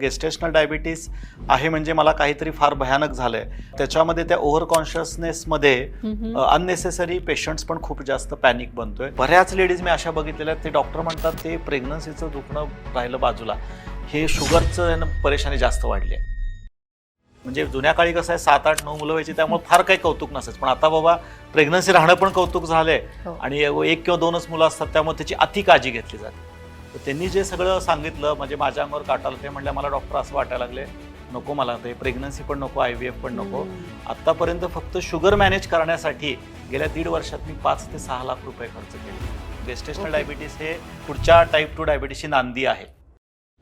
Gestational diabetes आहे म्हणजे मला काहीतरी फार भयानक झालंय. त्याच्यामध्ये त्या ओव्हर कॉन्शियसनेसमध्ये अननेसेसरी पेशंट्स पण खूप जास्त पॅनिक बनतोय. बऱ्याच लेडीज मी अशा बघितलेल्या ते डॉक्टर म्हणतात ते प्रेग्नन्सीचं दुखणं राहिलं बाजूला. हे शुगरचं परेशानी जास्त वाढली आहे म्हणजे जुन्या काळी कसं आहे सात आठ नऊ मुलं व्हायची त्यामुळे फार काही कौतुक नसायचं. पण आता बाबा प्रेग्नन्सी राहणं पण कौतुक झालंय. हो. आणि एक किंवा दोनच मुलं असतात त्यामुळे त्याची अति काळजी घेतली जाते. तर त्यांनी जे सगळं सांगितलं म्हणजे माझ्या अंगावर काटाला ते म्हणल्या मला डॉक्टर असं वाटायला लागले. नको मला ते प्रेग्नन्सी पण नको आय व्ही एफ पण नको. आतापर्यंत फक्त शुगर मॅनेज करण्यासाठी गेल्या दीड वर्षात मी पाच ते सहा लाख रुपये खर्च केले. गेस्टेशनल. डायबिटीस हे पुढच्या टाईप टू डायबिटीसची नांदी आहे.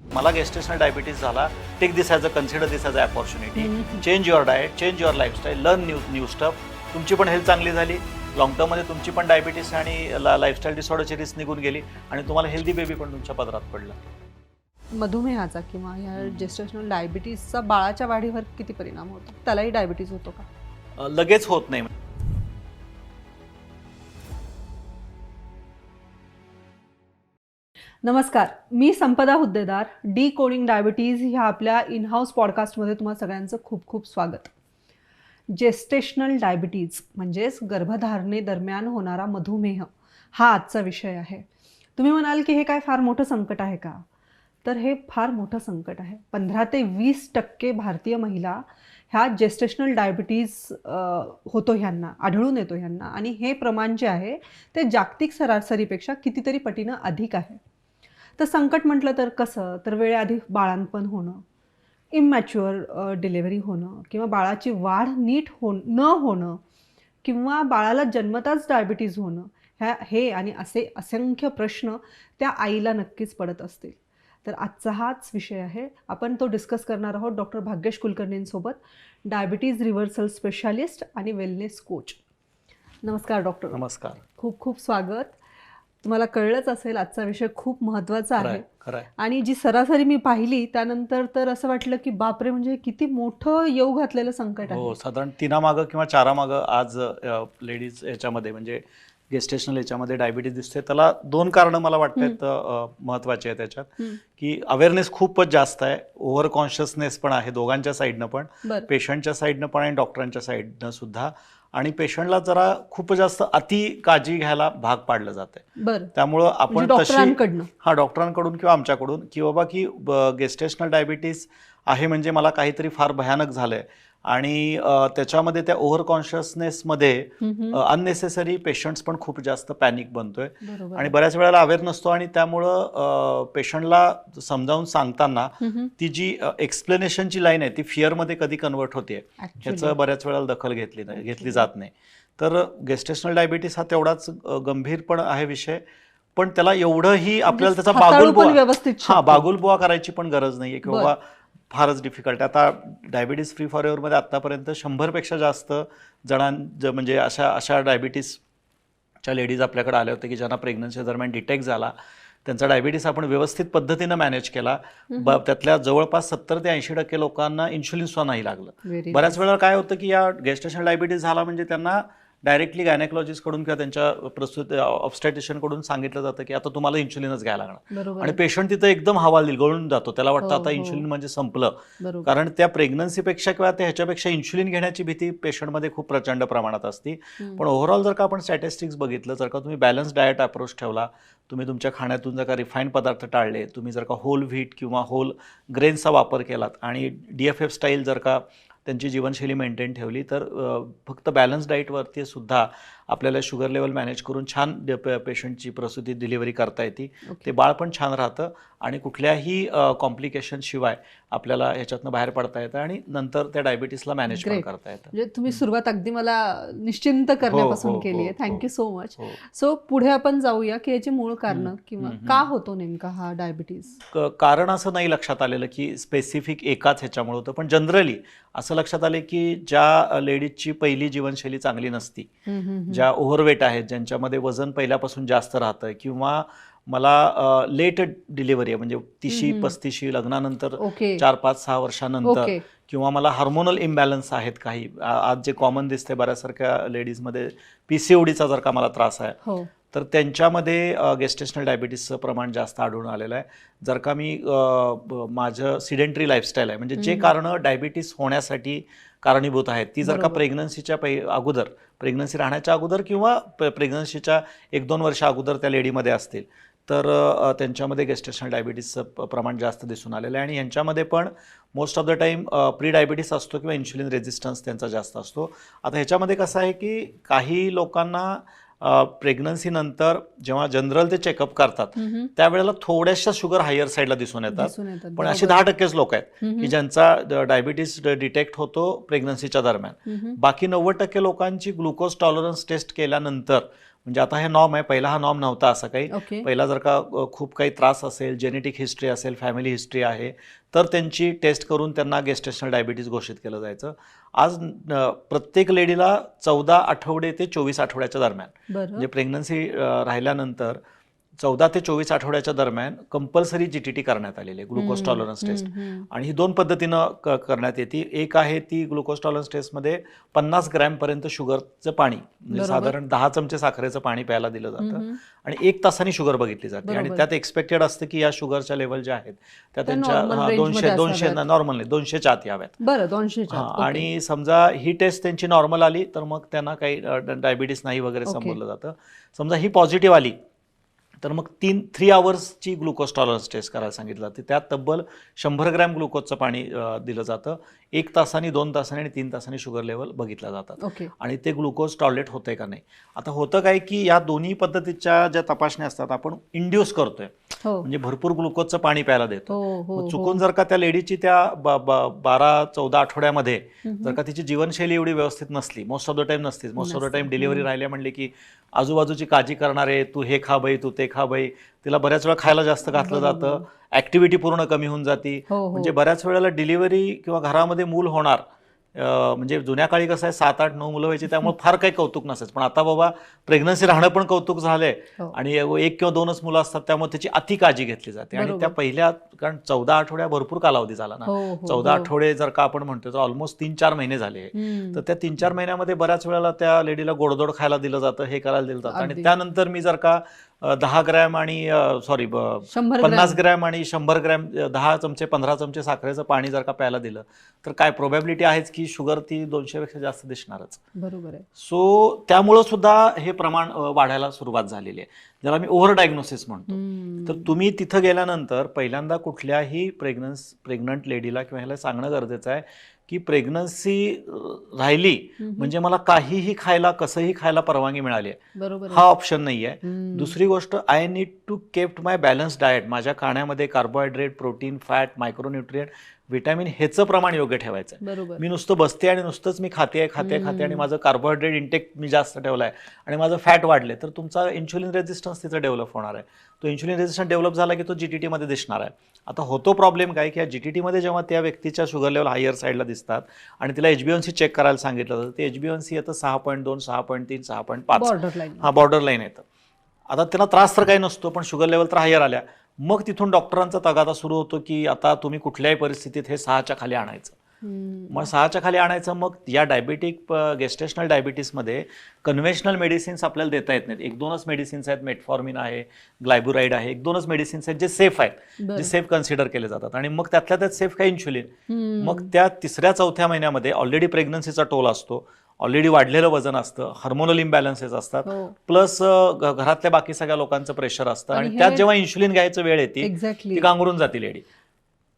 मला गेस्टेशनल डायबिटीस झाला take this as a consider this as a opportunity change your diet change your lifestyle learn new new stuff तुमची पण हेल्थ चांगली झाली. लॉंग टर्ममध्ये तुमची पण डायबिटीस आणि लाईफस्टाईल डिसऑर्डरची रिस्क निघून गेली आणि तुम्हाला हेल्दी बेबी पण तुमच्या पदरात पडलं. मधुमेहाचा किंवा या जेस्टेशनल डायबिटीसचा बाळाच्या वाढीवर किती परिणाम होतो? त्यालाही डायबिटीज होतो का? लगेच होत नाही. नमस्कार मी Sampada Huddedar decoding diabetes ह्या आपल्या इन हाऊस पॉडकास्टमध्ये तुम्हा सगळ्यांचं खूप खूप स्वागत. जेस्टेशनल डायबिटीज म्हणजेच गर्भधारणेदरम्यान होणारा मधुमेह हा आजचा विषय आहे. तुम्ही म्हणाल की हे काय फार मोठं संकट आहे का? तर हे फार मोठं संकट आहे. पंधरा ते वीस टक्के भारतीय महिला ह्या जेस्टेशनल डायबिटीज होतो ह्यांना आढळून येतो ह्यांना. आणि हे प्रमाण जे आहे ते जागतिक सरासरीपेक्षा कितीतरी पटीनं अधिक आहे. तर संकट म्हटलं तर कसं? तर वेळेआधी बाळांपण होणं इमॅच्युअर डिलेवरी होणं किंवा बाळाची वाढ नीट हो न होणं किंवा बाळाला जन्मताच डायबिटीज होणं ह्या हे आणि असे असंख्य प्रश्न त्या आईला नक्कीच पडत असतील. तर आजचा हाच विषय आहे. आपण तो डिस्कस करणार आहोत डॉक्टर भाग्येश कुलकर्णींसोबत डायबिटीज रिव्हर्सल स्पेशालिस्ट आणि वेलनेस कोच नमस्कार डॉक्टर नमस्कार. खूप खूप स्वागत. तुम्हाला कळलंच असेल आजचा विषय खूप महत्त्वाचा आहे. आणि जी सरासरी मी पाहिली त्यानंतर तर असं वाटलं की बापरे म्हणजे किती मोठं येऊ घातलेलं संकट हो आहे. साधारण तिनामागं किंवा चारामागं आज लेडीज याच्यामध्ये म्हणजे गेस्टेशनल याच्यामध्ये डायबिटीज दिसते. त्याला दोन कारणं मला वाटतात महत्वाची आहे त्याच्यात. की अवेअरनेस खूपच जास्त आहे. ओव्हर कॉन्शियसनेस पण आहे दोघांच्या साईडनं पण. पेशंटच्या साईडनं पण आणि डॉक्टरांच्या साईडनं सुद्धा. आणि पेशंटला जरा खूप जास्त अति काळजी घ्यायला भाग पाडलं जाते त्यामुळं म्हणजे आपण तशी हा डॉक्टरांकडून किंवा आमच्याकडून की बाबा की गेस्टेशनल डायबिटीस आहे म्हणजे मला काहीतरी फार भयानक झालंय. आणि त्याच्यामध्ये त्या ओव्हर कॉन्शियसनेसमध्ये. अननेसेसरी पेशंट्स पण खूप जास्त पॅनिक बनतोय आणि बऱ्याच वेळेला अवेअर नसतो आणि त्यामुळं पेशंटला समजावून सांगताना ती जी एक्सप्लेनेशनची लाईन आहे ती फिअरमध्ये कधी कन्वर्ट होते. ह्याचं बऱ्याच वेळेला दखल घेतली नाही घेतली जात नाही तर गेस्टेशनल डायबिटीस हा तेवढाच गंभीर पण आहे विषय पण त्याला एवढंही आपल्याला त्याचा म्हणजे हाताळू पण बागुलबुवा हा. बागुलबुवा करायची पण गरज नाहीये की बरं. बाबा फारच डिफिकल्ट आता डायबिटीस फ्री फॉरमध्ये आतापर्यंत शंभरपेक्षा जास्त जणां ज- म्हणजे अशा अशा डायबिटीसच्या लेडीज आपल्याकडे आल्या होत्या की ज्यांना प्रेग्नन्सी दरम्यान डिटेक्ट झाला. त्यांचा डायबिटीस आपण व्यवस्थित पद्धतीनं मॅनेज केला. ब- त्यातल्या जवळपास सत्तर ते ऐंशी टक्के लोकांना इन्शुलिन सुद्धा नाही लागलं. बऱ्याच वेळा काय होतं की या गेस्टेशनल डायबिटीस झाला म्हणजे त्यांना डायरेक्टली कडून किंवा त्यांच्या प्रस्तुत obstetrician कडून सांगितलं जातं की आता तुम्हाला इन्शुलिनच घ्यायला लागणार. आणि पेशंट तिथं एकदम हवालदिल गळून जातो. त्याला वाटतं हो, आता हो. इन्शुलिन म्हणजे संपलं. कारण त्या प्रेग्नन्सीपेक्षा किंवा त्या ह्याच्यापेक्षा इन्शुलिन घेण्याची भीती पेशंटमध्ये खूप प्रचंड प्रमाणात असते. पण ओव्हरऑल जर का आपण स्टॅटिस्टिक्स बघितलं जर का तुम्ही बॅलन्स डाएट अप्रोच ठेवला तुम्ही तुमच्या खाण्यातून जर का रिफाईन पदार्थ टाळले तुम्ही जर का होल व्हीट किंवा होल ग्रेनचा वापर केलात आणि डी एफ एफ स्टाईल जर का त्यांची जीवनशैली मेंटेन ठेवली तर फक्त बॅलन्स डाईटवरती सुद्धा आपल्याला शुगर लेवल मॅनेज करून छान पेशंटची प्रसूती डिलिव्हरी करता येते. ते बाळ पण छान राहतं आणि कुठल्याही कॉम्प्लिकेशन शिवाय आपल्याला ह्याच्यातनं बाहेर पडता येतं आणि नंतर त्या डायबिटीसला मॅनेज पण. करता येतं. म्हणजे तुम्ही सुरुवात अगदी मला निश्चिंत करण्यापासून हो, केली आहे थँक्यू सो मच. सो पुढे आपण जाऊया की याची मूळ कारण किंवा का. होतो नेमका हा डायबिटीज क- कारण असं नाही लक्षात आलेलं की स्पेसिफिक एकाच ह्याच्यामुळे होतं पण जनरली असं लक्षात आले की ज्या लेडीजची पहिली जीवनशैली चांगली नसती ज्या ओव्हरवेट आहेत ज्यांच्यामध्ये वजन पहिल्यापासून जास्त राहतं किंवा मला लेट डिलिव्हरी आहे म्हणजे तिशी. पस्तीशी लग्नानंतर चार पाच सहा वर्षानंतर किंवा मला हार्मोनल इम्बॅलन्स आहेत काही आज जे कॉमन दिसते बऱ्याचसारख्या लेडीजमध्ये पी सी ओडीचा जर का मला त्रास आहे हो तर त्यांच्यामध्ये गेस्टेशनल डायबिटीसचं प्रमाण जास्त आढळून आलेलं आहे जर का मी माझं सिडेंटरी लाईफस्टाईल आहे म्हणजे जे. कारणं डायबिटीस होण्यासाठी कारणीभूत आहेत ती जर का. प्रेग्नन्सीच्या पै अगोदर प्रेग्नन्सी राहण्याच्या अगोदर किंवा प्रेग्नन्सीच्या एक दोन वर्ष अगोदर त्या लेडीमध्ये असतील तर त्यांच्यामध्ये गेस्टेशनल डायबिटीसचं प- प्रमाण जास्त दिसून आलेलं आहे आणि यांच्यामध्ये पण most of the time prediabetes असतो किंवा इन्शुलिन रेजिस्टन्स त्यांचा जास्त असतो आता ह्याच्यामध्ये कसं आहे की काही लोकांना प्रेग्नन्सी नंतर जेव्हा जनरल ते चेकअप करतात. त्यावेळेला थोड्याशा शुगर हायर साईडला दिसून येतात पण असे. दहा टक्केच लोक आहेत. की ज्यांचा डायबिटीस डिटेक्ट होतो प्रेग्नन्सीच्या दरम्यान. बाकी नव्वद टक्के लोकांची ग्लुकोज टॉलरन्स टेस्ट केल्यानंतर म्हणजे आता हे नॉर्म आहे. पहिला हा नॉर्म नव्हता असा काही. ओके पहिला जर का खूप काही त्रास असेल जेनेटिक हिस्ट्री असेल फॅमिली हिस्ट्री आहे तर त्यांची टेस्ट करून त्यांना गेस्टेशनल डायबिटीज घोषित केलं जायचं. आज प्रत्येक लेडीला चौदा आठवडे ते चोवीस आठवड्याच्या दरम्यान. म्हणजे प्रेग्नन्सी राहिल्यानंतर चौदा ते चोवीस आठवड्याच्या दरम्यान कंपल्सरी जी टी टी करण्यात आलेली आहे ग्लुकोज. Tolerance taste. आणि ही दोन पद्धतीनं करण्यात येते एक आहे ती ग्लुकोज टॉलरन्स टेस्टमध्ये पन्नास ग्रॅमपर्यंत शुगरचं पाणी म्हणजे. साधारण दहा चमचे साखरेचं पाणी प्यायला दिलं जातं. आणि एक तासाने शुगर बघितली जाते आणि. त्यात एक्सपेक्टेड असतं की या शुगरच्या लेवल ज्या आहेत त्या त्या त्यांच्या दोनशे दोनशे. नॉर्मल नाही दोनशेच्या आत याव्यात ओके. आणि समजा ही टेस्ट त्यांची नॉर्मल आली तर मग त्यांना काही डायबिटीस नाही वगैरे. संबोधलं जातं समजा ही पॉझिटिव्ह आली तर मग तीन थ्री आवर्सची ग्लुकोज टॉलरन्स टेस्ट करायला सांगितलं जाते. त्यात तब्बल शंभर ग्रॅम ग्लुकोजचं पाणी दिलं जातं. एक तासाने दोन तासाने आणि तीन तासाने शुगर लेवल बघितल्या जातात. ओके. आणि ते ग्लुकोज टॉलरेट होतंय का नाही? आता होतं काय की या दोन्ही पद्धतीच्या ज्या तपासण्या असतात आपण इंड्यूस करतोय. हो. म्हणजे भरपूर ग्लुकोजचं पाणी प्यायला देतो हो हो चुकून जर का त्या लेडीची त्या बारा चौदा आठवड्यामध्ये. जर का तिची जीवनशैली एवढी व्यवस्थित नसली मोस्ट ऑफ द टाइम नसतीच. मोस्ट ऑफ द नसते. Time delivery. राहिल्या म्हणले की आजूबाजूची काळजी करणारे तू हे खा बाई तू ते खा बाई तिला बऱ्याच वेळा खायला जास्त घातलं. जातं ऍक्टिव्हिटी पूर्ण कमी होऊन जाती हो हो म्हणजे बऱ्याच वेळेला डिलिव्हरी किंवा घरामध्ये मूल होणार म्हणजे जुन्या काळी कसं आहे सात आठ नऊ मुलं व्हायची त्यामुळे फार काही कौतुक नसायचं पण आता बाबा प्रेग्नन्सी राहणं पण कौतुक झालंय हो. आणि एक किंवा दोनच मुलं असतात त्यामुळे त्याची अति काळजी घेतली जाते आणि. त्या पहिल्या कारण चौदा आठवड्या भरपूर कालावधी झाला ना चौदा. आठवडे जर का आपण म्हणतो तर ऑलमोस्ट तीन चार महिने झाले. तर त्या तीन चार महिन्यामध्ये बऱ्याच वेळेला त्या लेडीला गोडधोड खायला दिलं जातं हे करायला दिलं जातं आणि. त्यानंतर मी जर का दहा ग्रॅम आणि सॉरी पन्नास ग्रॅम. आणि शंभर ग्रॅम दहा चमचे पंधरा चमचे साखरेचं पाणी जर का प्यायला दिलं तर काय प्रोबॅबिलिटी आहेच की शुगर ती दोनशेपेक्षा जास्त दिसणारच बरोबर आहे सो त्यामुळं सुद्धा हे प्रमाण वाढायला सुरुवात झालेली आहे ज्याला मी ओव्हर डायग्नोसिस म्हणतो. तर तुम्ही तिथं गेल्यानंतर पहिल्यांदा कुठल्याही प्रेग्नन्स प्रेग्नंट लेडीला किंवा ह्याला सांगणं गरजेचं आहे की प्रेग्नन्सी राहिली. म्हणजे मला काहीही खायला कसंही खायला परवानगी मिळाली आहे. हा ऑप्शन नाही आहे. दुसरी गोष्ट I need to kept my balance diet माझ्या खाण्यामध्ये carbohydrate protein fat micronutrient vitamin ह्याचं प्रमाण योग्य ठेवायचं आहे मी नुसतं बसते आणि नुसतंच मी खाते आहे खाते खाते आणि. माझं कार्बोहायड्रेट इंटेक मी जास्त ठेवलं आहे आणि माझं फॅट वाढले तर तुमचा इन्शुलिन रेजिस्टन्स तिथं डेव्हलप होणार आहे तो इन्शुलिन रेजिस्टन्स डेव्हलप झाला की तो जी टी टीमध्ये दिसणार आहे आता होतो प्रॉब्लेम काय की या जी टी टीमध्ये जेव्हा त्या व्यक्तीच्या शुगर लेवल हायर साईडला दिसतात आणि तिला एच बी सी चेक करायला सांगितलं जातं ते एच बी सी येतं सहा पॉईंट दोन सहा पॉईंट तीन सहा पॉईंट पाच. बॉर्डर लाईन हा बॉर्डर लाईन येतं. आता त्यांना त्रास तर काही नसतो पण शुगर लेवल तर हायर आल्या. मग तिथून डॉक्टरांचा तगादा सुरू होतो की आता तुम्ही कुठल्याही परिस्थितीत हे सहाच्या खाली आणायचं. मग सहाच्या खाली आणायचं मग या डायबिटिक गेस्टेशनल डायबिटीसमध्ये कन्व्हेन्शनल मेडिसिन्स आपल्याला देता येत नाहीत. एक दोनच मेडिसिन्स आहेत मेटफॉर्मिन आहे ग्लायबुराईड आहे एक दोनच मेडिसिन्स आहेत जे सेफ आहेत जे सेफ कन्सिडर केले जातात. आणि मग त्यातल्या त्यात सेफ काय इन्शुलिन मग त्या तिसऱ्या चौथ्या महिन्यामध्ये ऑलरेडी प्रेग्नन्सीचा टोल असतो. ऑलरेडी वाढलेलं वजन असतं हार्मोनल इम्बॅलन्सेस असतात. हो. प्लस घरातल्या बाकी सगळ्या लोकांचं प्रेशर असतं. आणि हे- त्यात जेव्हा इन्शुलिन घ्यायचं वेळ येते ती गांगरून जाते लेडी.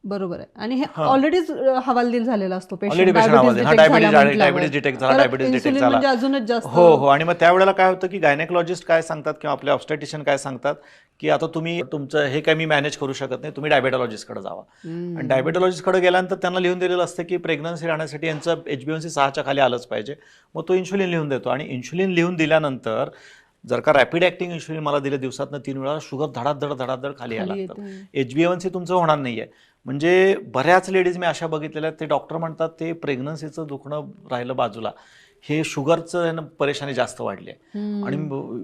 बरोबर आहे. आणि हे हा. ऑलरेडीच हवालदिल झालेला असतो. ऑलरेडी पेशंट हा डायबिटीज. डायबिटीज डिटेक्ट झाला डायबिटीज डिटेक्ट झाला. म्हणजे अजूनच जास्त. हो हो. आणि मग त्यावेळेला काय होतं की गायनेकोलॉजिस्ट काय सांगतात किंवा आपले ऑब्स्टॅटिशियन काय सांगतात की आता तुम्ही तुमचं हे काय मी मॅनेज करू शकत नाही तुम्ही डायबेटॉलॉजिस्टकडे जावा. हम्म. आणि डायबेटॉलॉजिस्टकडे गेल्यानंतर त्यांना लिहून दिलेलं असतं की प्रेग्नन्सी राहण्यासाठी यांचं एच बी एन सी सहाच्या खाली आलंच पाहिजे. मग तो इन्शुलिन लिहून देतो. आणि इन्शुलिन लिहून दिल्यानंतर जर का रॅपिड ॲक्टिंग इन्शुलिन मला दिलं दिवसातनं तीन वेळा शुगर धडाधड धडाधड खाली यायला खाली लागतं. येते. एच बी एन सी तुमचं होणार नाही आहे म्हणजे बऱ्याच लेडीज मी अशा बघितलेल्या आहेत ते डॉक्टर म्हणतात ते प्रेग्नन्सीचं दुखणं राहिलं बाजूला. हे शुगरचं परेशानी जास्त वाढली आहे. आणि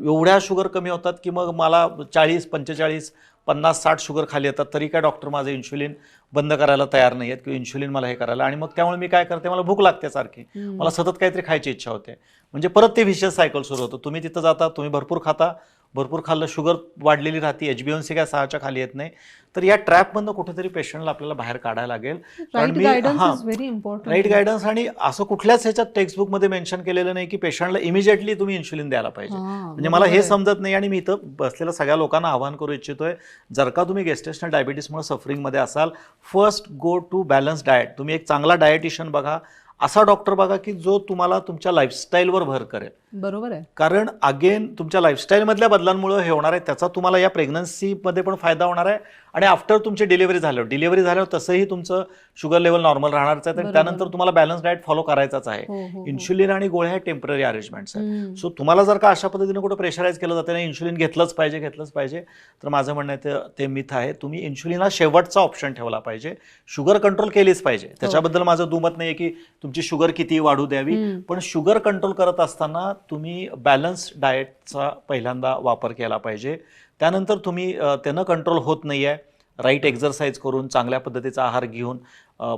एवढ्या शुगर कमी होतात की मग मला चाळीस पंचेचाळीस पन्नास साठ शुगर खाली येतात तरी काय डॉक्टर माझं इन्शुलिन बंद करायला तयार नाही आहेत किंवा इन्शुलिन मला हे करायला. आणि मग त्यामुळे मी काय करते मला भूक लागते सारखी. मला सतत काहीतरी खायची इच्छा होते. म्हणजे परत ते विशेष सायकल सुरू होतं. तुम्ही तिथं जाता तुम्ही भरपूर खाता भरपूर खाल्लं शुगर वाढलेली राहते एच बी सी काय सहाच्या खाली येत नाही. तर या ट्रॅपमधनं कुठेतरी पेशंटला आपल्याला बाहेर काढायला लागेल. राईट मी- हां. राईट गायडन्स आणि असं कुठल्याच ह्याच्यात टेक्स्टबुकमध्ये मेन्शन केलेलं नाही की पेशंटला इमिजिएटली तुम्ही इन्शुलिन द्यायला पाहिजे. म्हणजे मला हे समजत नाही आणि मी इथं बसलेल्या सगळ्या लोकांना आवाहन करू इच्छितोय जर का तुम्ही गेस्टेशनल डायबिटीसमुळे सफरिंगमध्ये असाल first go to balance diet तुम्ही एक चांगला डायटिशियन बघा असा डॉक्टर बघा की जो तुम्हाला तुमच्या लाईफस्टाईलवर भर करेल. बरोबर आहे. कारण अगेन तुमच्या लाईफस्टाईलमधल्या बदलांमुळे हे होणार आहे त्याचा तुम्हाला या प्रेग्नन्सीमध्ये पण फायदा होणार आहे आणि आफ्टर तुमची डिलिव्हरी झाल्यावर डिलिव्हरी झाल्यावर तसंही तुमचं शुगर लेवल नॉर्मल राहणारच आहे. बरोबर. त्यानंतर तुम्हाला बॅलन्स डाएट फॉलो करायचाच आहे. हो, हो, हो. इन्शुलिन आणि गोळ्या हे टेंपररी अरेंजमेंट्स हम्म. सो तुम्हाला जर का अशा पद्धतीने कुठं प्रेशराईज केलं जातं नाही इन्शुलिन घेतलंच पाहिजे घेतलंच पाहिजे तर माझं म्हणणं आहे ते- ते मिथ आहे. तुम्ही इन्शुलिन हा शेवटचा ऑप्शन ठेवला पाहिजे. शुगर कंट्रोल केलीच पाहिजे. त्याच्याबद्दल माझं दुमत नाही की तुमची शुगर किती वाढू द्यावी. पण शुगर कंट्रोल करत असताना तुम्ही बॅलन्स डाएटचा पहिल्यांदा वापर केला पाहिजे. त्यानंतर तुम्ही त्यानं कंट्रोल होत नाही आहे राईट एक्झरसाईज करून चांगल्या पद्धतीचा आहार घेऊन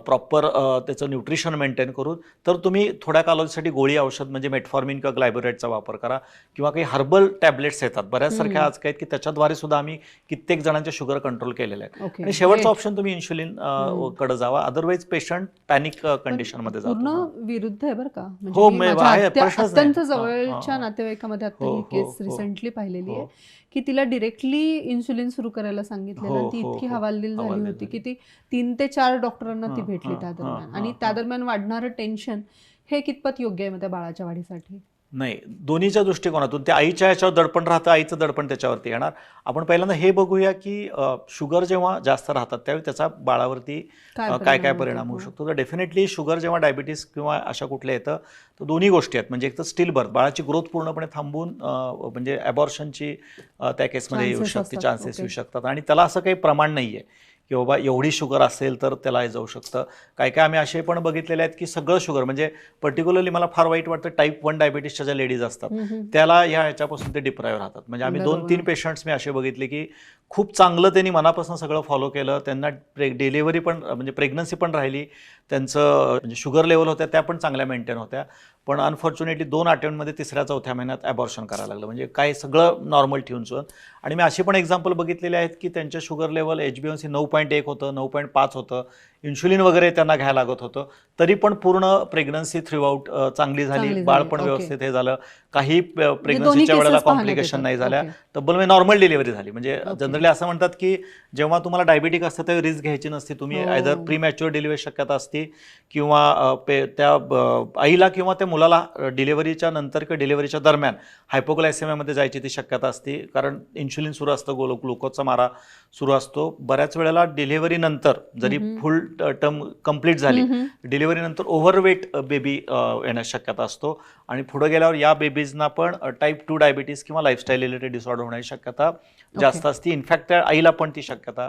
प्रॉपर त्याचं न्यूट्रिशन मेंटेन करून तर तुम्ही थोड्या कालावधीसाठी गोळी औषध म्हणजे मेटफॉर्मिन किंवा ग्लायबोरेटचा वापर करा किंवा काही हर्बल टॅबलेट्स येतात बऱ्याच सारख्या हम्म. आज काही की त्याच्याद्वारे सुद्धा आम्ही कित्येक जणांचे शुगर कंट्रोल केलेले आहे ओके आणि शेवटचा. ऑप्शन तुम्ही इन्शुलिन. कडे जावा अदरवाईज पेशंट पॅनिक कंडिशनमध्ये पूर्ण जातो विरुद्ध आहे बरं का हो, म्हणजे. अत्यंत जवळच्या. नातेवाईकामध्ये आता हो, केस. रिसेंटली पाहिलेली हो. आहे की तिला डिरेक्टली इन्सुलिन सुरू करायला सांगितलेलं हो, ती हो, इतकी. हवालदिल झाली होती. की ती तीन ते चार डॉक्टरांना ती हां, भेटली हां, त्या दरम्यान हां, आणि हां, त्या हां. दरम्यान वाढणारं टेन्शन हे कितपत योग्य आहे मग त्या बाळाच्या वाढीसाठी? नाही दोन्हीच्या दृष्टिकोनातून. त्या आईच्या ह्याच्यावर दडपण राहतं आईचं दडपण त्याच्यावरती येणार. आपण पहिल्यांदा हे बघूया की शुगर जेव्हा जास्त राहतात त्यावेळी त्याचा बाळावरती काय काय परिणाम होऊ होतो? शकतो? तर डेफिनेटली शुगर जेव्हा डायबिटीस किंवा अशा कुठल्या येतं तर दोन्ही गोष्टी आहेत. म्हणजे एक तर स्टील बर्थ बाळाची ग्रोथ पूर्णपणे थांबून म्हणजे ॲबॉर्शनची त्या केसमध्ये येऊ शकते चान्सेस. येऊ शकतात. आणि त्याला असं काही प्रमाण नाही आहे की बाबा एवढी शुगर असेल तर त्याला हे जाऊ शकतं काय काय आम्ही असे पण बघितलेले आहेत की सगळं शुगर म्हणजे पर्टिक्युलरली मला फार वाईट वाटतं टाईप वन डायबिटीसच्या ज्या लेडीज असतात. त्याला ह्या ह्याच्यापासून ते डिप्राईव्ह राहतात म्हणजे आम्ही दोन. तीन पेशंट्स मी असे बघितले की खूप चांगलं त्यांनी मनापासून सगळं फॉलो केलं. त्यांना प्रे डिलिव्हरी पण म्हणजे प्रेग्नन्सी पण राहिली. त्यांचं म्हणजे शुगर लेवल होत्या त्या पण चांगल्या मेंटेन होत्या. पण अनफॉर्च्युनेटली दोन अटेम्प्टमध्ये तिसऱ्या चौथ्या महिन्यात ॲबॉर्शन करायला लागलं. म्हणजे काय सगळं नॉर्मल ठेवून सुद्धा. आणि मी अशी पण एक्झाम्पल बघितलेले आहेत की त्यांच्या sugar level H B M C नऊ पॉईंट एक होतं नऊ पॉईंट पाच होतं. इन्शुलिन वगैरे त्यांना घ्यायला लागत होतं तरी पण पूर्ण प्रेग्नन्सी थ्रू आउट चांगली झाली बाळ पण. व्यवस्थित हे झालं काही म्हणजे प्रेग्नन्सीच्या वेळेला cases पाहण्यात कॉम्प्लिकेशन. नाही झाल्या. तब्बल म्हणजे नॉर्मल डिलिव्हरी झाली म्हणजे. जनरली असं म्हणतात की जेव्हा तुम्हाला डायबिटिक असतं तेव्हा रिस्क घ्यायची नसते तुम्ही. आयदर प्री मॅच्युअर डिलिव्हरी शक्यता असते किंवा त्या आईला किंवा त्या मुलाला डिलिव्हरीच्या नंतर किंवा डिलिव्हरीच्या दरम्यान हायपोग्लायसेमियामध्ये जायची ती शक्यता असते कारण इन्शुलिन सुरू असतं गोल ग्लुकोजचा मारा सुरू असतो बऱ्याच वेळेला डिलिव्हरी नंतर जरी. फुल टर्म कंप्लीट झाली. डिलिव्हरीनंतर ओव्हरवेट बेबी येण्याची शक्यता असतो आणि पुढे गेल्यावर या बेबीजना पण टाईप टू डायबिटीस किंवा लाईफस्टाईल रिलेटेड डिसऑर्डर होण्याची शक्यता जास्त असते इनफॅक्ट त्या आईला पण ती शक्यता.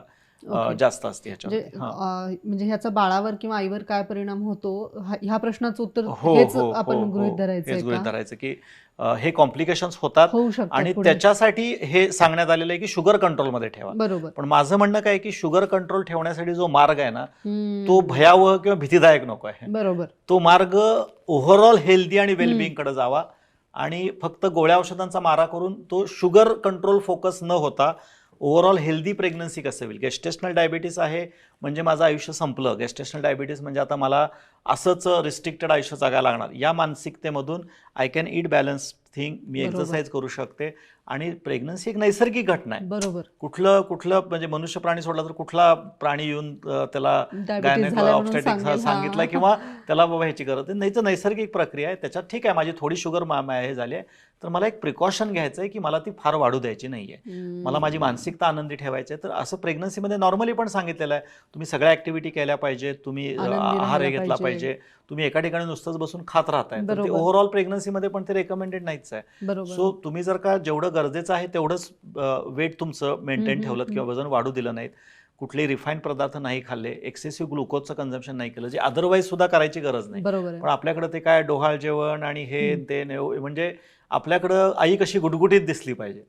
जास्त असते म्हणजे हां. अं, म्हणजे ह्याचा बाळावर किंवा आईवर काय परिणाम होतो हा- ह्या प्रश्नाचं उत्तर हो हो आपण हो, गृहीत हो. गृहीत का? धरायचं की हे कॉम्प्लिकेशन्स होतात आणि. त्याच्यासाठी हे सांगण्यात आलेलं आहे की शुगर कंट्रोलमध्ये ठेवा. बरोबर. पण माझं म्हणणं काय की शुगर कंट्रोल ठेवण्यासाठी जो मार्ग आहे ना. तो भयावह किंवा भीतीदायक नको आहे. बरोबर. तो मार्ग ओव्हरऑल हेल्दी आणि वेलबिंगकडे जावा आणि फक्त गोळ्या औषधांचा मारा करून तो शुगर कंट्रोल फोकस न होता ओव्हरऑल हेल्दी प्रेग्नन्सी कसं होईल? गेस्टेशनल डायबिटीस आहे म्हणजे माझं आयुष्य संपलं. गेस्टेशनल डायबिटीस म्हणजे आता मला असंच रिस्ट्रिक्टेड आयुष्य जगायला लागणार. या मानसिकतेमधून I can eat balance thing me. Exercise करू शकते. आणि प्रेग्नन्सी एक नैसर्गिक घटना आहे. बरोबर. कुठलं कुठलं म्हणजे मनुष्य प्राणी सोडला तर कुठला प्राणी येऊन त्याला गायनेक सांगेल, सांगितलं. किंवा त्याला बाबा ह्याची गरज आहे. नाही तर नैसर्गिक प्रक्रिया आहे. त्याच्यात ठीक आहे माझी थोडी शुगर हे झाली आहे. तर मला एक प्रिकॉशन घ्यायचं आहे की मला ती फार वाढू द्यायची नाही आहे. मला माझी मानसिकता आनंदी ठेवायची आहे. तर असं प्रेग्नन्सीमध्ये नॉर्मली पण सांगितलेलं आहे. तुम्ही सगळ्या ऍक्टिव्हिटी केल्या पाहिजे. तुम्ही आहार घेतला पाहिजे. तुम्ही एका ठिकाणी नुसतंच बसून खात राहताय. तर ते. ओव्हरऑल प्रेग्नन्सीमध्ये पण ते रेकमेंडेड नाहीच आहे. सो तुम्ही जर का जेवढं गरजेचं आहे तेवढंच वेट तुमचं मेंटेन ठेवलं किंवा. वजन वाढू दिलं नाहीत कुठलेही रिफाईन पदार्थ नाही खाल्ले एक्सेसिव्ह ग्लुकोजचं कन्झम्पन नाही केलं जे अदरवाईज सुद्धा करायची गरज नाही पण आपल्याकडे ते काय डोहाळ जेवण आणि हे. ते म्हणजे आपल्याकडं आई कशी गुटगुटीत दिसली पाहिजे.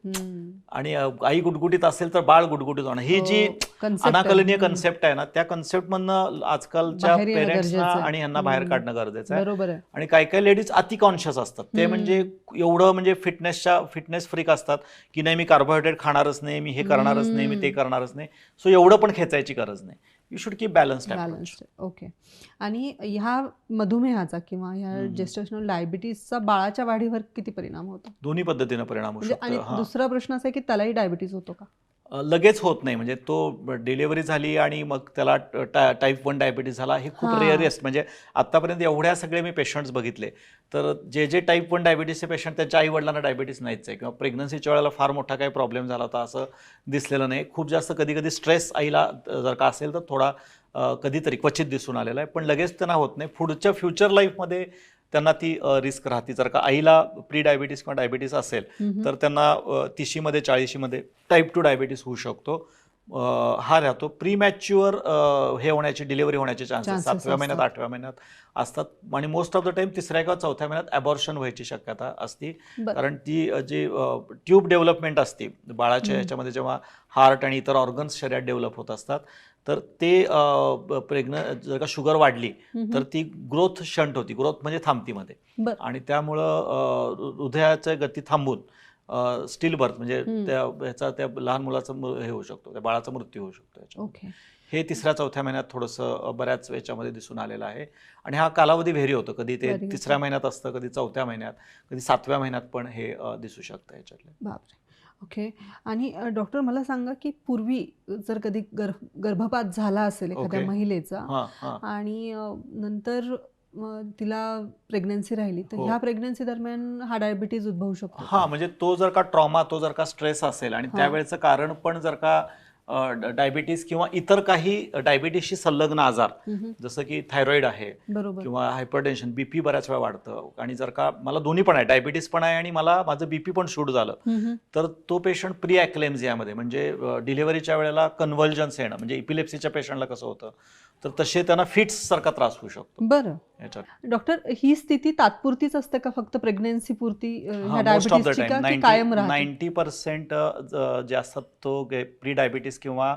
आणि आई गुटगुटीत असेल तर बाळ गुटगुटीत होणं ही जी हो, आहे. अनाकलनीय. कन्सेप्ट आहे ना त्या कन्सेप्ट मधनं आजकालच्या पेरेंट्सना. आणि यांना बाहेर. काढणं गरजेचं आहे आणि काही काही लेडीज अति कॉन्शियस असतात ते. म्हणजे एवढं म्हणजे फिटनेसच्या फिटनेस फ्रीक असतात की नाही मी कार्बोहायड्रेट खाणारच नाही मी हे करणारच नाही मी ते. करणारच नाही सो एवढं पण खेचायची गरज नाही you should keep balance balanced okay आणि ह्या मधुमेहाचा किंवा ह्या. जेस्टेशनल डायबिटीसचा बाळाच्या वाढीवर किती परिणाम होतो दोन्ही पद्धतीनं परिणाम होऊ म्हणजे आणि. दुसरा प्रश्न असा आहे की त्यालाही डायबिटीज होतो का लगेच होत नाही. म्हणजे तो डिलिव्हरी झाली आणि मग त्याला टाईप वन डायबिटीस झाला हे खूप. रेअरेस्ट म्हणजे आतापर्यंत एवढ्या सगळे मी पेशंट्स बघितले. तर जे जे टाईप वन डायबिटीसचे पेशंट त्यांच्या आई वडिलांना डायबिटीस नाहीच आहे. किंवा प्रेग्नन्सीच्या वेळेला फार मोठा काही प्रॉब्लेम झाला होता असं दिसलेलं नाही. खूप जास्त कधी कधी स्ट्रेस आईला जर का असेल तर थोडा कधीतरी क्वचित दिसून आलेला आहे. पण लगेच त्यांना होत नाही. पुढच्या फ्युचर लाईफमध्ये त्यांना ती रिस्क राहते जर का आईला प्री डायबिटीस किंवा डायबिटीस असेल. तर त्यांना तिशीमध्ये चाळीशीमध्ये टाईप टू डायबिटीस होऊ शकतो हा राहतो प्री मॅच्युअर हे होण्याची डिलिव्हरी होण्याचे चान्सेस सातव्या महिन्यात. आठव्या महिन्यात असतात आणि मोस्ट ऑफ द टाइम तिसऱ्या किंवा चौथ्या महिन्यात अबॉर्शन व्हायची शक्यता असते. कारण ती जी ट्यूब डेव्हलपमेंट असते बाळाच्या. ह्याच्यामध्ये जेव्हा हार्ट आणि इतर ऑर्गन्स शरीरात डेव्हलप होत असतात तर ते प्रेग्न जर का शुगर वाढली. तर ती ग्रोथ शंट होती ग्रोथ म्हणजे थांबतीमध्ये. आणि त्यामुळं अ, हृदयाचं गती थांबून स्टील बर्थ म्हणजे. त्या ह्याचा त्या लहान मुलाचा हे होऊ शकतो त्या बाळाचा मृत्यू होऊ शकतो याच्यामध्ये. ओके हे तिसऱ्या चौथ्या महिन्यात थोडंसं बऱ्याच याच्यामध्ये दिसून आलेलं आहे आणि हा कालावधी व्हेरी होतो कधी ते तिसऱ्या. महिन्यात असतं कधी चौथ्या महिन्यात कधी सातव्या महिन्यात पण हे दिसू शकतं याच्यातले बापरे ओके आणि डॉक्टर मला सांगा की पूर्वी जर कधी गर्भ गर्भपात झाला असेल एखाद्या. महिलेचा आणि नंतर तिला प्रेग्नन्सी राहिली तर हो. ह्या प्रेग्नन्सी दरम्यान हा डायबिटीज उद्भवू शकतो हा म्हणजे तो जर का ट्रॉमा तो जर का स्ट्रेस असेल आणि हा. त्यावेळेचं कारण पण जर का डायबिटीस किंवा इतर काही डायबिटीसशी संलग्न आजार हम्म. जसं की थायरॉइड आहे बरोबर किंवा हायपरटेन्शन बीपी बऱ्याच वेळा वाढतं आणि जर का मला दोन्ही पण आहे डायबिटीस पण आहे आणि मला माझं बीपी पण शूट झालं हम्म. तर तो पेशंट प्री ॲक्लेम्झियामध्ये म्हणजे डिलिव्हरीच्या वेळेला कन्व्हल्जन्स येणं म्हणजे इपिलेप्सीच्या पेशंटला कसं होतं तर तसे त्यांना फिट्स सारखा त्रास होऊ शकतो. बरं. याच्यात. डॉक्टर ही स्थिती तात्पुरतीच असते का फक्त प्रेग्नेन्सी पुरती कायम नाईन्टी पर्सेंट जे असतात तो प्री डायबिटीस किंवा.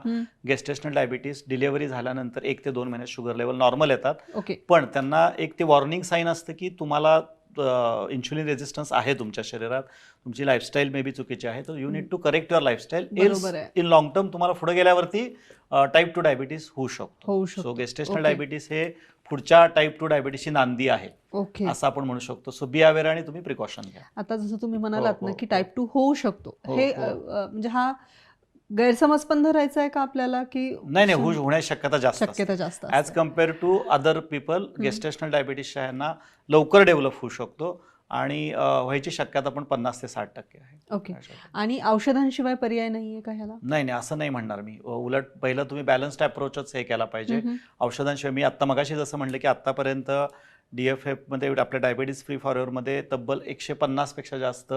गेस्टेशनल डायबिटीस डिलिव्हरी झाल्यानंतर एक ते दोन महिन्यात शुगर लेवल नॉर्मल येतात. ओके पण त्यांना एक ते वॉर्निंग साईन असतं की तुम्हाला इन्शुलिन रेजिस्टन्स आहे तुमच्या शरीरात. तुमची लाईफस्टाईल मे बी चुकीची आहे. तर you need to correct your lifestyle. In long term तुम्हाला पुढे गेल्यावरती टाईप टू डायबिटीस होऊ शकतो. So gestational. डायबिटीस हे पुढच्या टाईप टू डायबिटीसची नांदी आहे. ओके असं आपण म्हणू शकतो. सो बी अवेअर आणि तुम्ही प्रिकॉशन घ्या. आता जसं तुम्ही म्हणालात ना हो, की हो. टाईप टू होऊ शकतो. हो, हे हो. म्हणजे हा गैरसमज पण धरायचा आहे का आपल्याला की नाही नाही होऊ होण्याची शक्यता जास्त शक्यता जास्त as. Compare to other people gestational डायबिटीसच्या यांना लवकर डेव्हलप होऊ शकतो आणि व्हायची शक्यता पण पन्नास ते साठ टक्के आहे. ओके. आणि औषधांशिवाय पर्याय नाहीये का ह्याला? नाही नाही असं नाही म्हणणार मी. उलट पहिलं तुम्ही बॅलन्स्ड अप्रोचच हे केला पाहिजे. औषधांशिवाय मी आत्ता मगाशी जसं म्हणलं की आत्तापर्यंत डी एफ एफमध्ये आपल्या डायबिटीस फ्री फॉरएवरमध्ये तब्बल एकशे पन्नासपेक्षा जास्त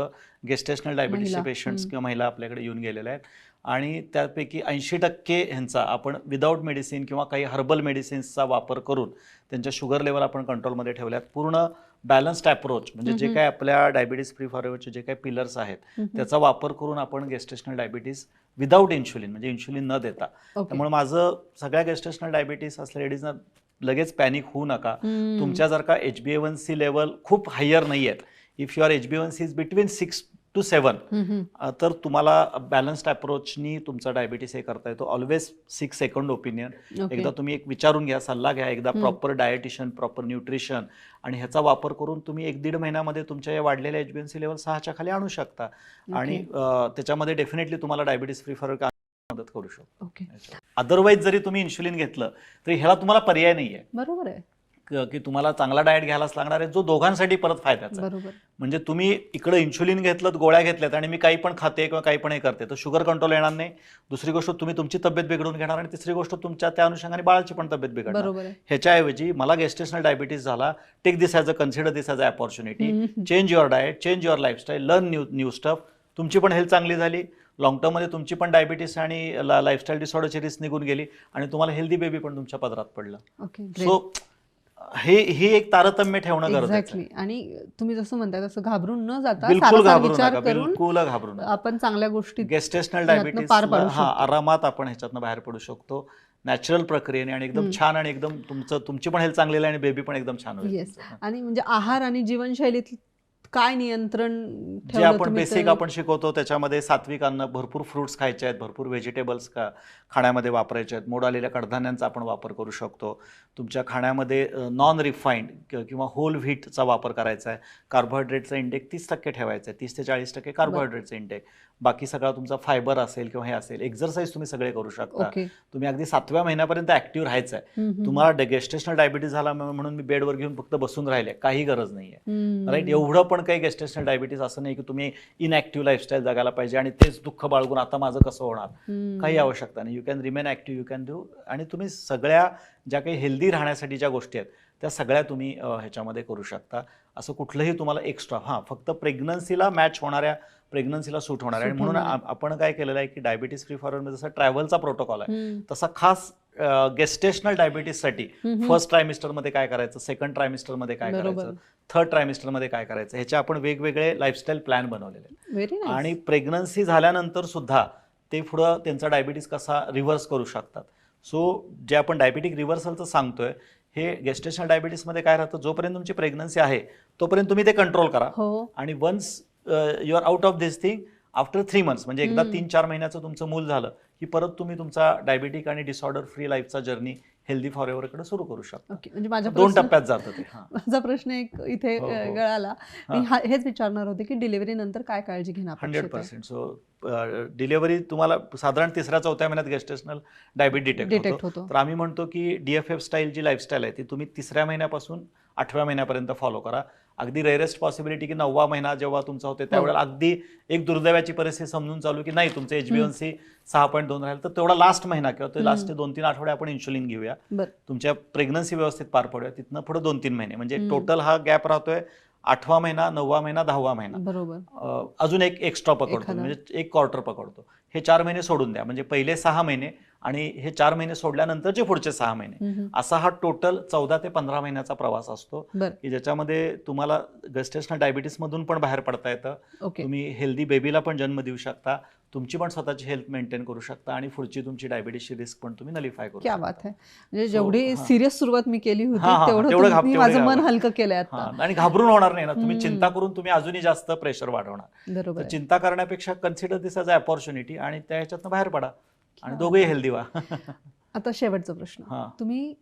गेस्टेशनल डायबिटीसचे पेशंट्स. किंवा महिला आपल्याकडे येऊन गेलेल्या आहेत. आणि त्यापैकी ऐंशी टक्के ह्यांचा आपण विदाऊट मेडिसिन किंवा काही हर्बल मेडिसिन्सचा वापर करून त्यांच्या शुगर लेवल आपण कंट्रोलमध्ये ठेवल्यात पूर्ण बॅलन्स्ड अप्रोच म्हणजे जे. काय आपल्या डायबिटीस फ्री फॉरएवरचे जे काही पिलर्स आहेत. त्याचा वापर करून आपण गेस्टेशनल डायबिटीस विदाऊट इन्शुलिन म्हणजे इन्शुलिन न देता. त्यामुळे माझं सगळ्या गेस्टेशनल डायबिटीस असल्या लेडीजना लगेच पॅनिक होऊ नका. तुमच्या जर का H B A one C level खूप हायर नाही आहेत if your H B A one C is between six to seven hmm. तर तुम्हाला बॅलन्स्ड अप्रोचनी तुमचा डायबिटीस हे करता येतो. Always six second opinion. एकदा तुम्ही एक विचारून घ्या सल्ला घ्या एकदा. प्रॉपर डायटिशियन प्रॉपर न्यूट्रिशन आणि ह्याचा वापर करून तुम्ही एक दीड महिन्यामध्ये तुमच्या या वाढलेल्या H B N C level सहाच्या खाली आणू शकता. आणि त्याच्यामध्ये डेफिनेटली तुम्हाला डायबिटीस फ्री फॉर मदत करू शकतो. अदरवाईज जरी तुम्ही इन्शुलिन घेतलं तरी ह्याला तुम्हाला पर्याय नाही आहे बरोबर आहे. क- तुम्हाला चांगला डाएट घ्यायलाच लागणार आहे जो दोघांसाठी परत फायद्याचा आहे. म्हणजे तुम्ही इकडे इन्शुलिन घेतलं गोळ्या घेतल्यात आणि मी काही पण खाते किंवा काही पण हे करते तर शुगर कंट्रोल येणार नाही. दुसरी गोष्ट तुम्ही तुमची तब्येत बिघडून घेणार आणि तिसरी गोष्ट तुमच्या त्या अनुषंगाने बाळाची पण तब्येत बिघडणार. ह्याच्याऐवजी मला गेस्टेशनल डायबिटीस झाला take this as a consider this as a opportunity. Change your diet change your lifestyle learn new new stuff तुमची पण हेल्थ चांगली झाली. लॉंग टर्ममध्ये तुमची पण डायबिटीस आणि लाईफस्टाईल डिसऑर्डरची रिस्क निघून गेली आणि तुम्हाला हेल्दी बेबी पण तुमच्या पदरात पडलं. सो हे ही एक तारतम्य ठेवणं गरजेचं आहे. एक्झॅक्टली आणि तुम्ही जसं म्हणताय तसं घाबरून न जाता बिलकुल सारासार घाबरू विचार नका करून बिलकुल घाबरू नका. आपण चांगल्या गोष्टी गेस्टेशनल यातनं डायबिटीस पार पाडू हा शकतो. आरामात आपण ह्याच्यातनं बाहेर पडू शकतो. नॅचरल प्रक्रियेने आणि एकदम हम्म. छान आणि एकदम तुमचं तुमची पण हेल्थ चांगली आहे आणि बेबी पण एकदम छान होईल. येस आणि म्हणजे आहार आणि जीवनशैलीत काय नियंत्रण जे आपण बेसिक आपण शिकवतो त्याच्यामध्ये सात्विक अन्न भरपूर फ्रुट्स खायचे आहेत भरपूर व्हेजिटेबल्स का खाण्यामध्ये वापरायचे आहेत. मोड आलेल्या कडधान्यांचा आपण वापर करू शकतो. तुमच्या खाण्यामध्ये नॉन रिफाईंड किंवा होल व्हीटचा वापर करायचा आहे. कार्बोहायड्रेटचा इंटेक तीस टक्के ठेवायचा आहे. तीस ते चाळीस टक्के कार्बोहायड्रेटचा इंटेक बाकी सगळा तुमचा फायबर असेल किंवा हे असेल एक्झरसाईज तुम्ही सगळे करू शकता. ओके. तुम्ही अगदी सातव्या महिन्यापर्यंत ऍक्टिव्ह राहायचं आहे. तुम्हाला गेस्टेशनल डायबिटीज झाला म्हणून मी बेडवर घेऊन फक्त बसून राहिले. काही गरज नाहीये. राईट एवढं पण काही गेस्टेशनल डायबिटीज असं नाही की तुम्ही इनॅक्टिव्ह लाईफस्टाईल जगायला पाहिजे आणि तेच दुःख बाळगून आता माझं कसं होणार. काही आवश्यकता नाही. You can remain active you can do आणि तुम्ही सगळ्या ज्या काही हेल्दी राहण्यासाठी ज्या गोष्टी आहेत त्या सगळ्या तुम्ही ह्याच्यामध्ये करू शकता. असं कुठलंही तुम्हाला एक्स्ट्रा हां फक्त प्रेग्नन्सीला मॅच होणाऱ्या प्रेग्नन्सीला सूट आणि Suit म्हणून आपण काय केलेलं आहे की डायबिटीज फ्री फॉरवर्ड जसा ट्रॅव्हलचा प्रोटोकॉल आहे. तसा खास गेस्टेशनल डायबिटीजसाठी हम्म, फर्स्ट ट्रायमिस्टरमध्ये काय करायचं? सेकंड ट्रायमिस्टरमध्ये काय करायचं? थर्ड ट्रायमिस्टरमध्ये काय करायचं? ह्याचे आपण वेगवेगळे लाईफस्टाईल प्लॅन बनवलेले आणि प्रेग्नन्सी झाल्यानंतर सुद्धा ते पुढं त्यांचा डायबिटीस कसा रिव्हर्स करू शकतात. सो जे आपण डायबिटिक रिव्हर्सलचं सांगतोय हे गेस्टेशनल डायबिटीसमध्ये काय राहतं? जोपर्यंत तुमची प्रेग्नन्सी आहे तोपर्यंत तुम्ही ते कंट्रोल करा. हो. आणि once you are out of this thing after three months म्हणजे एकदा. तीन चार महिन्याचं तुमचं मूल झालं की परत तुम्ही तुमचा डायबिटिक आणि डिसऑर्डर फ्री लाईफचा जर्नी हेल्दी फॉर सुरू करू शकता. ओके म्हणजे माझ्या दोन प्रश्न- टप्प्यात जातं ते हां. माझा प्रश्न एक इथे हो, हो. गळाला. मी हां. हा- हेच विचारणार होते की डिलिव्हरी नंतर काय काळजी घेणं हंड्रेड अपेक्षित? पर्सेंट सो डिलिव्हरी तुम्हाला साधारण तिसऱ्या चौथ्या महिन्यात गेस्टेशनल डायबिट डिटेक्ट होतो. डिटेक्ट होतो. तर आम्ही म्हणतो की डी एफ एफ स्टाईल जी लाईफस्टाईल आहे ती तुम्ही तिसऱ्या महिन्यापासून आठव्या महिन्यापर्यंत फॉलो करा. अगदी रेअरेस्ट पॉसिबिलिटी की नववा महिना जेव्हा तुमचा होते त्यावेळेला अगदी एक दुर्दैवाची परिस्थिती समजून चालू की नाही तुमचं एच बी एन सी सहा पॉईंट दोन राहील तर तेवढा लास्ट महिना किंवा ते लास्ट दोन तीन आठवडे आपण इन्शुलिन घेऊया. तुमच्या प्रेग्नन्सी व्यवस्थित पार पडूया. तिथनं पुढे दोन तीन महिने. म्हणजे. टोटल हा गॅप राहतोय. आठवा महिना नववा महिना दहावा महिना. अजून एक एक्स्ट्रा पकडतो. म्हणजे एक क्वार्टर पकडतो. हे चार महिने सोडून द्या. म्हणजे पहिले सहा महिने आणि हे चार महिने सोडल्यानंतरचे पुढचे सहा महिने. असा हा टोटल चौदा ते पंधरा महिन्याचा प्रवास असतो की ज्याच्यामध्ये तुम्हाला गस्टेशनल डायबिटीस मधून पण बाहेर पडता येतं. तुम्ही हेल्दी बेबीला पण जन्म देऊ शकता. तुमची पण स्वतःची हेल्थ मेंटेन करू शकता आणि पुढची तुमची डायबिटीसची रिस्क पण तुम्ही नलिफाय करू क्या. बात आहे म्हणजे जेवढी हा. सिरियस सुरुवात मी केली होती हा, हा, तेवढं माझं मन. हलकं केलंय आता हा, आणि घाबरून होणार नाही ना तुम्ही. चिंता करून तुम्ही अजूनही जास्त प्रेशर वाढवणार बरोबर. चिंता करण्यापेक्षा कन्सिडर दिस अ अपॉर्च्युनिटी आणि त्या ह्याच्यातनं बाहेर पडा आणि हा. दोघेही हेल्दी व्हा आता शेवटचा प्रश्न. हा. तुम्ही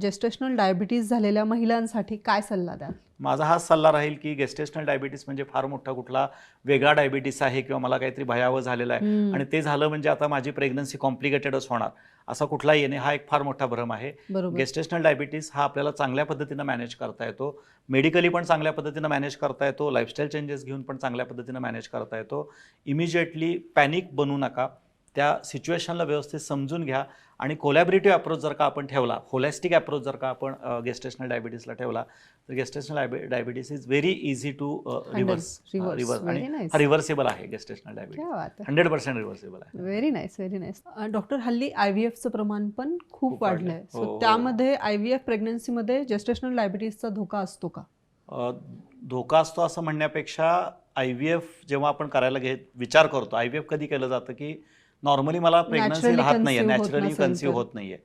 जेस्टेशनल डायबिटीज झालेल्या महिलांसाठी काय सल्ला द्याल? माझा हाच सल्ला राहील की गेस्टेशनल डायबिटीस म्हणजे फार मोठा कुठला वेगळा डायबिटीस आहे किंवा मला काहीतरी भयावह झालेला आहे. हम्म, आणि ते झालं म्हणजे आता माझी प्रेग्नन्सी कॉम्प्लिकेटेडच होणार. असा कुठला येणे हा एक फार मोठा भ्रम आहे. बरोबर. गेस्टेशनल डायबिटीस हा आपल्याला चांगल्या पद्धतीनं मॅनेज करता येतो. मेडिकली पण चांगल्या पद्धतीनं मॅनेज करता येतो. लाईफस्टाईल चेंजेस घेऊन पण चांगल्या पद्धतीनं मॅनेज करता येतो. इमिजिएटली पॅनिक बनू नका. त्या सिच्युएशनला व्यवस्थित समजून घ्या. आणि कोलॅबरेटिव्ह अप्रोच जर का आपण ठेवला होलॅस्टिक अप्रोच जर का आपण गेस्टेशनल डायबिटीसला ठेवला तर gestational diabetes is very easy to reverse. Reverse आणि. हा रिव्हर्सेबल आहे गेस्टेशनल डायबिटीस क्या बात आहे हंड्रेड पर्सेंट रिव्हर्सेबल आहे very nice very nice doctor हल्ली आय व्ही एफचं प्रमाण पण खूप वाढलंय. वाढलंय हो, सो हो. त्यामध्ये आय व्ही एफ प्रेग्नन्सीमध्ये जेस्टेशनल डायबिटीसचा धोका असतो का धोका असतो असं म्हणण्यापेक्षा आय व्ही एफ जेव्हा आपण करायला घेत विचार करतो आय व्ही एफ कधी केलं जातं की नॉर्मली मला प्रेग्नन्सी राहत नाहीये नॅचरली कन्सिव्ह. होत नाहीये.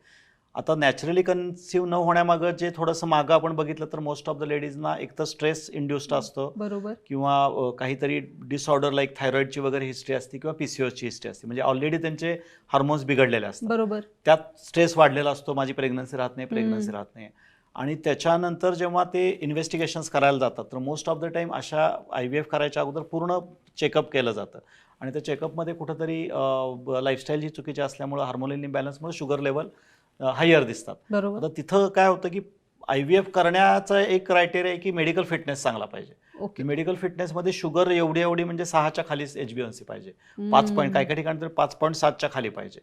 आता नॅचरली कन्सिव्ह न होण्यामागं जे थोडंसं मागं आपण बघितलं तर मोस्ट ऑफ द लेडीजना एक तर स्ट्रेस इंड्युस्ड असतो. बरोबर. किंवा काहीतरी डिसऑर्डर लाईक थायरॉइडची वगैरे हिस्ट्री असते किंवा पीसीओची हिस्ट्री असते. म्हणजे ऑलरेडी त्यांचे हार्मोन्स बिघडलेले असतात. बरोबर. त्यात स्ट्रेस वाढलेला असतो माझी प्रेग्नन्सी राहत नाही प्रेग्नन्सी. राहत नाही. आणि त्याच्यानंतर जेव्हा ते इन्व्हेस्टिगेशन्स करायला जातात तर मोस्ट ऑफ द टाइम अशा आय व्ही एफ करायच्या अगोदर पूर्ण चेकअप केलं जातं. आणि त्या चेकअपमध्ये कुठंतरी लाईफस्टाईल ही चुकीची असल्यामुळं हार्मोनियन इम्बॅलन्समुळे शुगर लेवल हायर दिसतात. बरोबर. आता तिथं काय होतं की आय व्ही एफ करण्याचा एक क्रायटेरिया आहे की मेडिकल फिटनेस चांगला पाहिजे. ओके. मेडिकल फिटनेसमध्ये शुगर एवढी एवढी म्हणजे सहाच्या खालीच एच बी एन सी पाहिजे. पाच पॉईंट काही काही ठिकाणी तर पाच पॉईंट सातच्या खाली पाहिजे.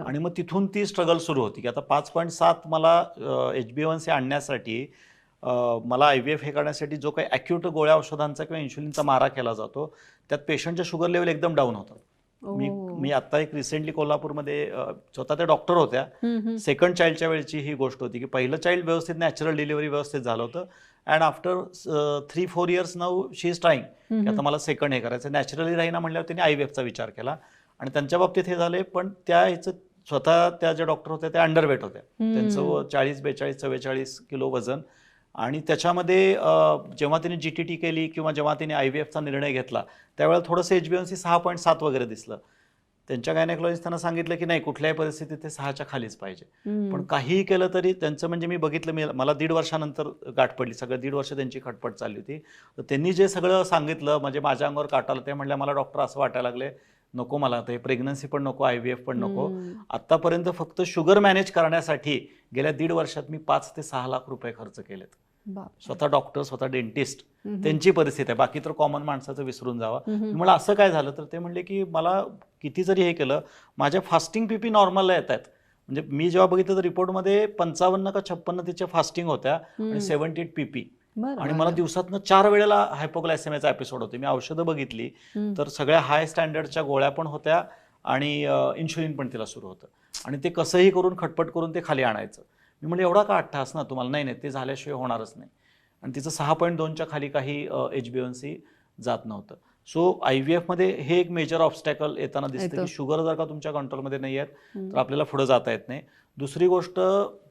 आणि मग तिथून ती स्ट्रगल सुरू होती की आता पाच पॉईंट सात मला एच बी सी आणण्यासाठी मला आय व्ही एफ हे करण्यासाठी जो काही ॲक्यूट गोळ्या औषधांचा किंवा इन्शुलिनचा मारा केला जातो त्यात पेशंटच्या शुगर लेवल एकदम डाऊन होतात मी. मी आता एक रिसेंटली कोल्हापूरमध्ये स्वतः त्या डॉक्टर होत्या. सेकंड चाइल्डच्या वेळची ही गोष्ट होती की पहिलं चाइल्ड व्यवस्थित नॅचरल डिलिव्हरी व्यवस्थित झालं होतं. And after three four years now she is trying की आता मला सेकंड हे करायचं नॅचरली राहीना म्हणल्यावर त्यांनी आय चा विचार केला. आणि त्यांच्या बाबतीत हे झाले पण त्या ह्याचं स्वतः त्या ज्या डॉक्टर होत्या त्या अंडरवेट होत्या. त्यांचं चाळीस बेचाळीस चव्वेचाळीस किलो वजन. आणि त्याच्यामध्ये जेव्हा त्यांनी जी टी टी केली किंवा जेव्हा त्यांनी आय व्ही एफचा निर्णय घेतला त्यावेळेला थोडंसं एच बी एन सी सहा पॉईंट सात वगैरे दिसलं त्यांच्या गायनेकॉलॉजिस्ट त्यांना सांगितलं की नाही कुठल्याही परिस्थितीत ते सहाच्या खालीच पाहिजे. पण काहीही केलं तरी त्यांचं म्हणजे मी बघितलं मी मला दीड वर्षानंतर गाठ पडली सगळं दीड वर्ष त्यांची खटपट चालली होती तर त्यांनी जे सगळं सांगितलं म्हणजे माझ्या अंगावर काटाला ते म्हणल्या मला डॉक्टर असं वाटायला लागले नको मला आता हे प्रेग्नन्सी पण नको आय व्ही एफ पण नको हम्म. आतापर्यंत फक्त शुगर मॅनेज करण्यासाठी गेल्या दीड वर्षात मी पाच ते सहा लाख रुपये खर्च केलेत. स्वतः डॉक्टर स्वतः डेंटिस्ट. त्यांची परिस्थिती आहे बाकी तर कॉमन माणसाचं विसरून जावा. मला असं काय झालं तर ते म्हणले की मला किती जरी हे केलं माझ्या फास्टिंग पीपी नॉर्मलला येत आहेत म्हणजे मी जेव्हा बघितलं तर रिपोर्टमध्ये पंचावन्न का छप्पन्न तिच्या फास्टिंग होत्या. आणि सेव्हन्टी एट पीपी आणि. मला दिवसातनं चार वेळेला हायपोग्लायसेमियाचा एपिसोड होते मी औषधं बघितली. तर सगळ्या हाय स्टँडर्डच्या गोळ्या पण होत्या आणि इन्शुलिन पण तिला सुरू होतं आणि ते कसंही करून खटपट करून ते खाली आणायचं मी म्हणजे एवढा का अट्टास ना तुम्हाला नाही नाही ते झाल्याशिवाय होणारच नाही आणि तिचं सहा पॉईंट दोनच्या खाली काही एच बी एन सी जात नव्हतं सो आय व्ही एफमध्ये हे एक मेजर ऑब्स्टॅकल येताना दिसतं. की शुगर जर का तुमच्या कंट्रोलमध्ये नाही आहेत. तर आपल्याला पुढे जाता येत नाही दुसरी गोष्ट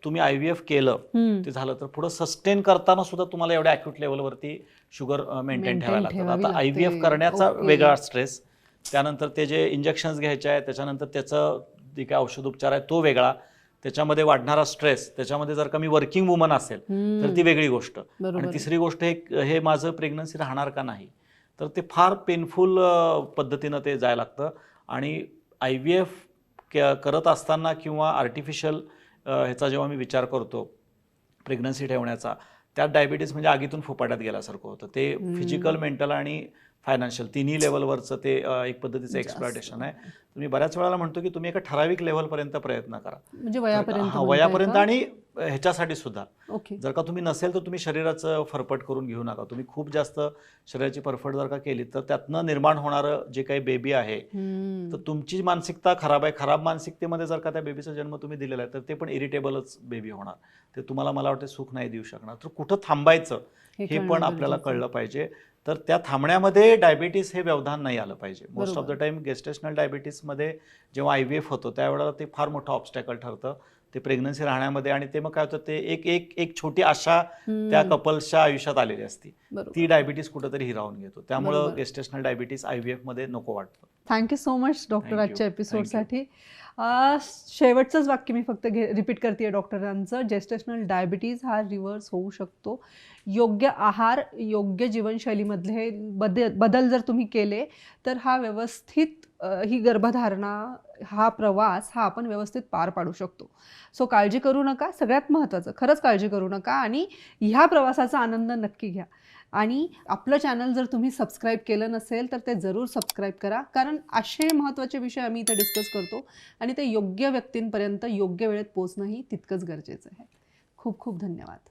तुम्ही आय व्ही एफ केलं. ते झालं तर पुढे सस्टेन करताना सुद्धा तुम्हाला एवढ्या अॅक्यूट लेवलवरती शुगर मेंटेन ठेवायला लागतं आता आय व्ही एफ. करण्याचा. वेगळा स्ट्रेस त्यानंतर ते जे इंजेक्शन्स घ्यायचे आहे त्याच्यानंतर त्याचं जे काय औषधोपचार आहे तो वेगळा त्याच्यामध्ये वाढणारा स्ट्रेस त्याच्यामध्ये जर का मी वर्किंग वुमन असेल. तर ती वेगळी गोष्ट. आणि तिसरी गोष्ट हे हे माझं प्रेग्नन्सी राहणार का नाही तर ते फार पेनफुल पद्धतीनं ते जायला लागतं आणि आय व्ही एफ करत असताना किंवा आर्टिफिशियल ह्याचा जेव्हा मी विचार करतो प्रेग्नन्सी ठेवण्याचा त्यात डायबिटीज म्हणजे आगीतून फुपाट्यात गेल्यासारखं होतं ते. फिजिकल मेंटल आणि फायनान्शियल तिन्ही लेवलवरचं ते एक पद्धतीचं जास्त. एक्सप्लॉटेशन आहे. मी बऱ्याच वेळेला म्हणतो की तुम्ही एका ठराविक लेवलपर्यंत प्रयत्न करा. म्हणजे वयापर्यंत हा, वयापर्यंत? आणि ह्याच्यासाठी सुद्धा. ओके. जर का तुम्ही नसेल तर तुम्ही शरीराचं फरफट करून घेऊ नका. तुम्ही खूप जास्त शरीराची फरफट जर का केली तर त्यातनं निर्माण होणारं जे काही बेबी आहे. तर तुमची मानसिकता खराब आहे. खराब मानसिकतेमध्ये जर का त्या बेबीचा जन्म तुम्ही दिलेला आहे तर ते पण इरिटेबलच बेबी होणार. ते तुम्हाला मला वाटते सुख नाही देऊ शकणार. तर कुठं थांबायचं हे पण आपल्याला. कळलं पाहिजे. तर त्या थांबण्यामध्ये डायबिटीस हे व्यवधान नाही आलं पाहिजे most of the. Time gestational डायबिटीसमध्ये जेव्हा आय व्ही एफ होतो त्यावेळेला ते फार मोठं ऑब्स्टॅकल ठरतं ते प्रेग्नन्सी राहण्यामध्ये आणि ते मग काय होतं ते एक एक एक छोटी आशा. त्या कपल्सच्या आयुष्यात आलेली असती ती डायबिटीस कुठेतरी हिरावून घेतो त्यामुळं. गेस्टेशनल डायबिटीस आय व्ही मध्ये नको वाटतं थँक्यू सो मच डॉक्टर. आजच्या एपिसोडसाठी शेवटचंच वाक्य मी फक्त घे रिपीट करते डॉक्टरांचं. जेस्टेशनल डायबिटीज हा रिव्हर्स होऊ शकतो. योग्य आहार योग्य जीवनशैलीमधले बदल बदल जर तुम्ही केले तर हा व्यवस्थित ही गर्भधारणा हा प्रवास हा आपण व्यवस्थित पार पाडू शकतो. सो काळजी करू नका. सगळ्यात महत्त्वाचं खरंच काळजी करू नका आणि ह्या प्रवासाचा आनंद नक्की घ्या. आणि आपलं चॅनल जर तुम्ही सबस्क्राईब केलं नसेल तर ते जरूर सबस्क्राईब करा. कारण असे महत्त्वाचे विषय आम्ही इथे डिस्कस करतो आणि ते योग्य व्यक्तींपर्यंत योग्य वेळेत पोचणंही तितकंच गरजेचं आहे. खूप खूप धन्यवाद.